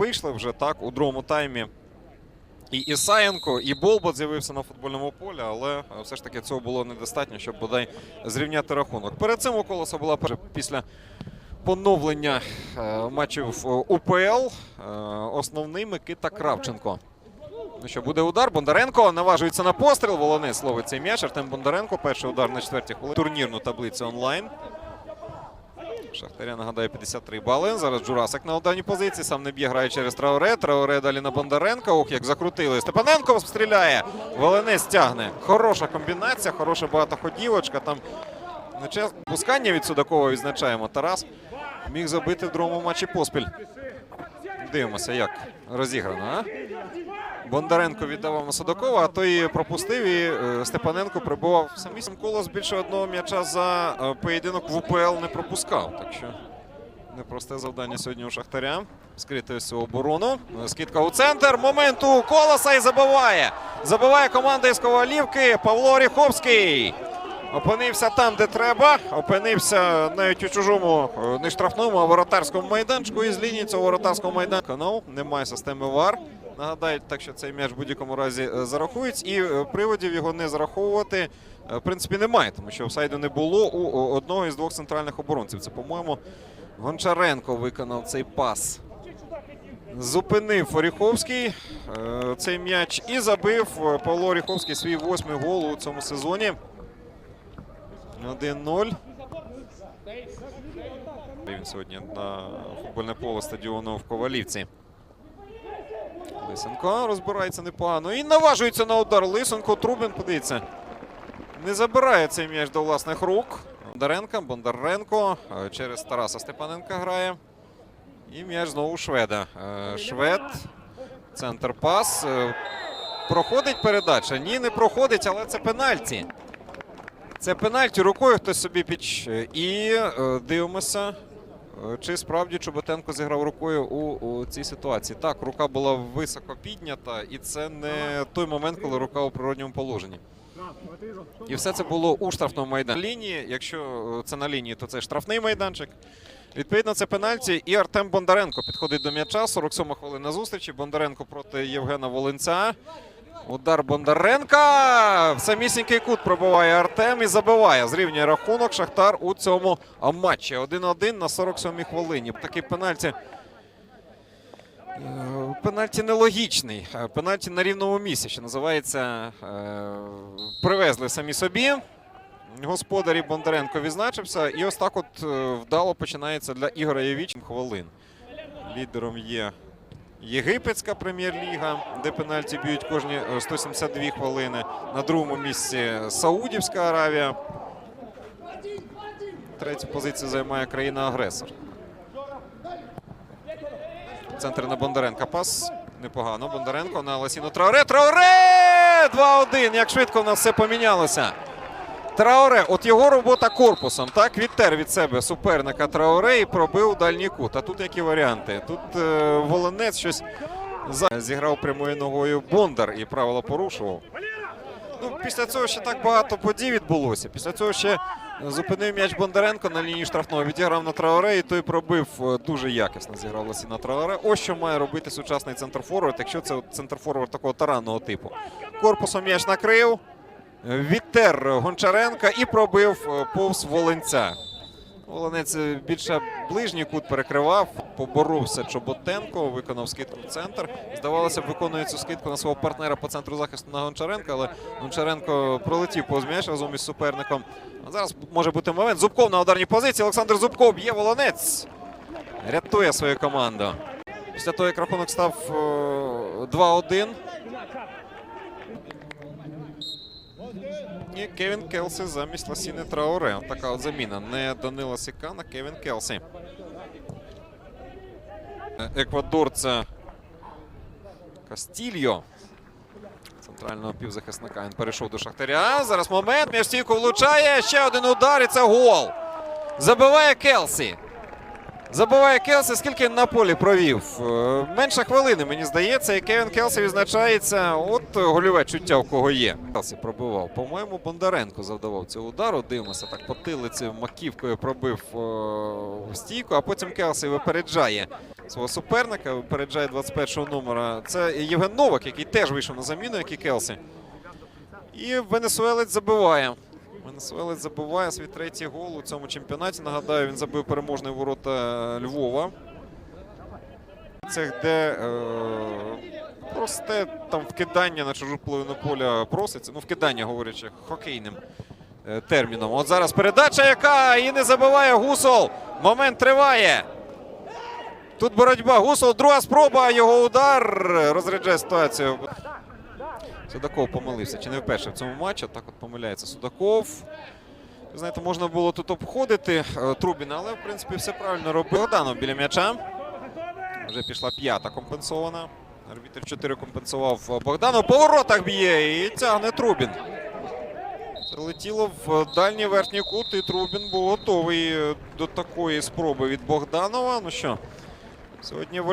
вийшли вже так у другому таймі. І Ісаєнко, і Болбот з'явився на футбольному полі, але е, все ж таки цього було недостатньо, щоб бодай зрівняти рахунок. Перед цим у колоса була після поновлення е, матчів УПЛ. е, Основний Микита Кравченко. Ну що, буде удар. Бондаренко наважується на постріл. Волонець ловить цей м'яч. Артем Бондаренко. Перший удар на четвертій хвилині. Турнірну таблицю онлайн. Шахтаря нагадаю 53 бали. Зараз Джурасик на ударній позиції. Сам не б'є, грає через Трауре. Трауре далі на Бондаренка. Ох, як закрутили. Степаненко стріляє. Волонець тягне. Хороша комбінація, хороша багатоходівочка. Там пускання від Судакова відзначаємо. Тарас міг забити в другому матчі поспіль. Дивимося, як розіграно. А? Бондаренко віддавав на Судакова, а той пропустив і е, Степаненко прибував. Самісім колос більше одного м'яча за е, поєдинок в УПЛ не пропускав. Так що непросте завдання сьогодні у Шахтаря. Скрити цю оборону. Е, Скидка у центр. Момент у колоса і забиває. Забиває команда із Ковалівки Павло Оріховський. Опинився там, де треба. Опинився навіть у чужому не штрафному, а воротарському майданчику. І з лінії цього воротарського майданчика ну, немає системи ВАР. Нагадають, так що цей м'яч в будь-якому разі е, зарахують. І е, приводів його не зараховувати е, в принципі немає, тому що офсайду не було у одного із двох центральних оборонців. Це, по-моєму, Гончаренко виконав цей пас. Зупинив Оріховський цей м'яч і забив Павло Оріховський свій восьмий гол у цьому сезоні. 1-0. Він сьогодні на футбольне поле стадіону в Ковалівці. Лисенко розбирається непогано. І наважується на удар. Лисенко Трубін, подивіться. Не забирає цей м'яч до власних рук. Бондаренко, Бондаренко е, через Тараса Степаненка грає. І м'яч знову шведа. Е, Швед. Центр пас. Е, Проходить передача? Ні, не проходить, але це пенальті. Це пенальті рукою хтось собі піч. І дивимося, чи справді Чоботенко зіграв рукою у, у цій ситуації. Так, рука була високо піднята, і це не той момент, коли рука у природньому положенні. І все це було у штрафному майданчику. Якщо е, це на лінії, то це штрафний майданчик. Відповідно, це пенальті. І Артем Бондаренко підходить до м'яча. 47 хвилина зустрічі. Бондаренко проти Євгена Волинця. Удар Бондаренка. В самісінький кут пробиває Артем і забиває. Зрівнює рахунок Шахтар у цьому матчі. 1-1 на 47-й хвилині. Такий пенальті. е, Пенальті нелогічний. Е, Пенальті на рівному місці, що називається. е, Привезли самі собі. Господарі Бондаренко відзначився. І ось так от вдало починається для Ігоря Євіч хвилин. Лідером є Єгипетська прем'єр-ліга, де пенальті б'ють кожні е, 172 хвилини. На другому місці Саудівська Аравія. Третю позицію займає країна-агресор. Центр на Бондаренка. Пас непогано. Бондаренко на Ласіно Трауре. Трауре! 2-1. Як швидко в нас все помінялося. Трауре, от його робота корпусом, так, відтер від себе суперника Трауре і пробив дальній кут. А тут які варіанти? Тут е, Волонець щось зіграв прямою ногою Бондар і правила порушував. Ну, після цього ще так багато подій відбулося. Після цього ще зупинив м'яч Бондаренко на лінії штрафного. Відіграв на Трауре і той пробив е, дуже якісно. Зіграв Ласіна Трауре. Ось що має робити сучасний центрфорвард, якщо це центрфорвард такого таранного типу. Корпусом м'яч накрив. Відтер Гончаренка і пробив е, повз Волинця. Волинець е, більше ближній кут перекривав, поборовся Чоботенко, виконав скидку в центр. Здавалося виконує цю скидку на свого партнера по центру захисту на Гончаренка, але Гончаренко пролетів повз м'яч разом із суперником. А зараз може бути момент. Зубков на ударній позиції. Олександр Зубков б'є Волонець. Рятує свою команду. Після того, як рахунок став е, 2-1. І Кевін Келсі замість Ласіни Трауре. Така от заміна. Не Данила Сікана, Кевін Келсі. Е, Еквадорця Кастільо. Центрального півзахисника. Він перейшов до Шахтаря. Зараз момент. Стійку влучає. Ще один удар і це гол. Забиває Келсі. Забиває Келсі, скільки на полі провів? Е, Менше хвилини, мені здається, і Кевін Келсі відзначається. От гольове чуття в кого є. Келсі пробивав. По-моєму, Бондаренко завдавав цього удару. Дивимося, так потилицею маківкою пробив е, в стійку, а потім Келсі випереджає свого суперника, випереджає 21-го номера. Це Євген Новак, який теж вийшов на заміну, як і Келсі. І Венесуелець забиває. Венесуелець забиває свій третій гол у цьому чемпіонаті. Нагадаю, він забив переможний ворота Львова. Це де е, просте там вкидання на чужу половину поля проситься. Ну, вкидання, говорячи, хокейним е, терміном. От зараз передача, яка і не забиває Гусол. Момент триває. Тут боротьба. Гусол, друга спроба. Його удар розряджає ситуацію. Судаков помилився. Чи не вперше в цьому матчі? Так от помиляється Судаков. Знаєте, можна було тут обходити е, Трубіна, але в принципі все правильно робив. Богданов біля м'яча. Вже пішла п'ята компенсована. Арбітр 4 компенсував Богданов. По воротах б'є і тягне Трубін. Прилетіло в дальній верхній кут, і Трубін був готовий е, до такої спроби від Богданова. Ну що, сьогодні воля.